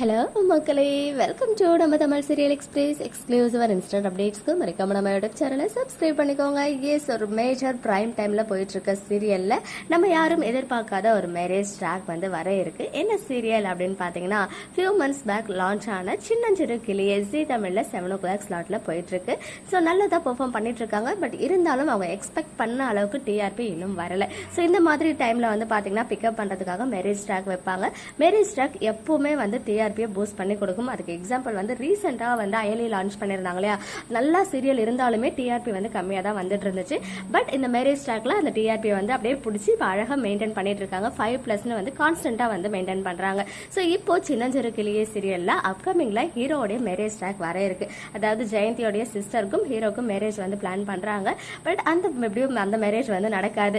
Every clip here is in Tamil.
ஹலோ மக்களே. வெல்கம் டு நம்ம Tamil serial express exclusive instant அப்டேட்ஸ்க்கு மறக்காம நம்ம யூடியூப் சேனலை சப்ஸ்கிரைப் பண்ணிக்கோங்க. எஸ் ஒரு மேஜர் பிரைம் டைமில் போயிட்டு இருக்க நம்ம யாரும் எதிர்பார்க்காத ஒரு மேரேஜ் ட்ராக் வந்து வர இருக்கு. என்ன சீரியல் அப்படின்னு பார்த்தீங்கன்னா ஃபியூ மந்த்ஸ் பேக் லான்ச் ஆன சின்னஞ்சிறு கிளி எஸ்சி தமிழில் செவன் ஓ கிளாக் ஸ்லாட்டில் போயிட்டுருக்கு. ஸோ நல்லதாக பெர்ஃபார்ம் பண்ணிட்டு இருக்காங்க பட் இருந்தாலும் அவங்க எக்ஸ்பெக்ட் பண்ண அளவுக்கு டிஆர்பி இன்னும் வரலை. ஸோ இந்த மாதிரி டைமில் வந்து பார்த்தீங்கன்னா பிக்கப் பண்ணுறதுக்காக மேரேஜ் ட்ராக் வைப்பாங்க. மேரேஜ் ட்ராக் எப்போவுமே வந்து டிஆர் டிஆர்பியை பூஸ்ட் பண்ணி கொடுக்கும். அதுக்கு எக்ஸாம்பிள் வந்து ரீசெண்டாக வந்து அயலி லான்ச் பண்ணியிருந்தாங்க இல்லையா? நல்லா சீரியல் இருந்தாலுமே டிஆர்பி வந்து கம்மியாக தான் வந்துட்டு இருந்துச்சு. பட் இந்த மேரேஜ் ஸ்டாக்ல அந்த டிஆர்பி வந்து அப்படியே பிடிச்சி இப்போ அழகாக மெயின்டைன் பண்ணிட்டு இருக்காங்க. ஃபைவ் ப்ளஸ்னு வந்து கான்ஸ்டன்ட்டாக வந்து மெயின்டைன் பண்ணுறாங்க ஸோ இப்போ சின்னஞ்சிறு கிளியே சீரியலில் அப்கமிங்கில் ஹீரோடைய மேரேஜ் ஸ்டாக் வர இருக்கு. அதாவது ஜெயந்தியோடைய சிஸ்டருக்கும் ஹீரோக்கும் மேரேஜ் வந்து பிளான் பண்ணுறாங்க பட் அந்த எப்படியும் அந்த மேரேஜ் வந்து நடக்காது.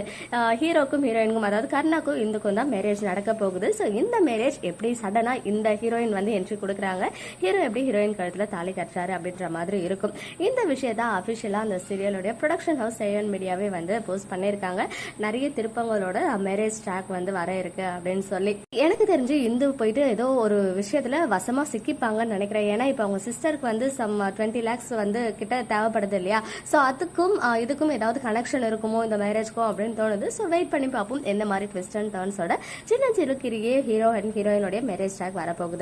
ஹீரோக்கும் ஹீரோயினுக்கும் அதாவது கர்ணாக்கும் இந்துக்கும் தான் மேரேஜ் நடக்க போகுது. ஸோ இந்த மேரேஜ் எப்படி சடனாக இந்த ஹீரோ ஹீரோயின் வந்து என்ட்ரி கொடுக்குறாங்க. ஹீரோ எப்படி ஹீரோயின் கழுத்தில் தாலி கட்டுறாரு அப்படின்ற மாதிரி இருக்கும். இந்த விஷயத்த அஃபிஷியலாக அந்த சீரியலுடைய ப்ரொடக்ஷன் ஹவுஸ் ஏஎன் மீடியாவே வந்து போஸ்ட் பண்ணியிருக்காங்க. நிறைய திருப்பங்களோட மேரேஜ் ட்ராக் வந்து வர இருக்கு அப்படின்னு சொல்லி. எனக்கு தெரிஞ்சு இந்து போயிட்டு ஏதோ ஒரு விஷயத்துல வசமா சிக்கிப்பாங்கன்னு நினைக்கிறேன். ஏன்னா இப்போ அவங்க சிஸ்டருக்கு வந்து சம் டுவெண்ட்டி லேக்ஸ் வந்து கிட்ட தேவைப்படுது இல்லையா? ஸோ அதுக்கும் இதுக்கும் ஏதாவது கனெக்ஷன் இருக்குமோ இந்த மேரேஜ்க்கும் அப்படின்னு தோணுது. ஸோ வெயிட் பண்ணி பார்ப்போம். எந்த மாதிரி ட்விஸ்ட் அண்ட் டர்ன்ஸோட சின்ன சிறு கிரியே ஹீரோ அண்ட் ஹீரோயினுடைய மேரேஜ் ட்ராக் வரப்போகுது.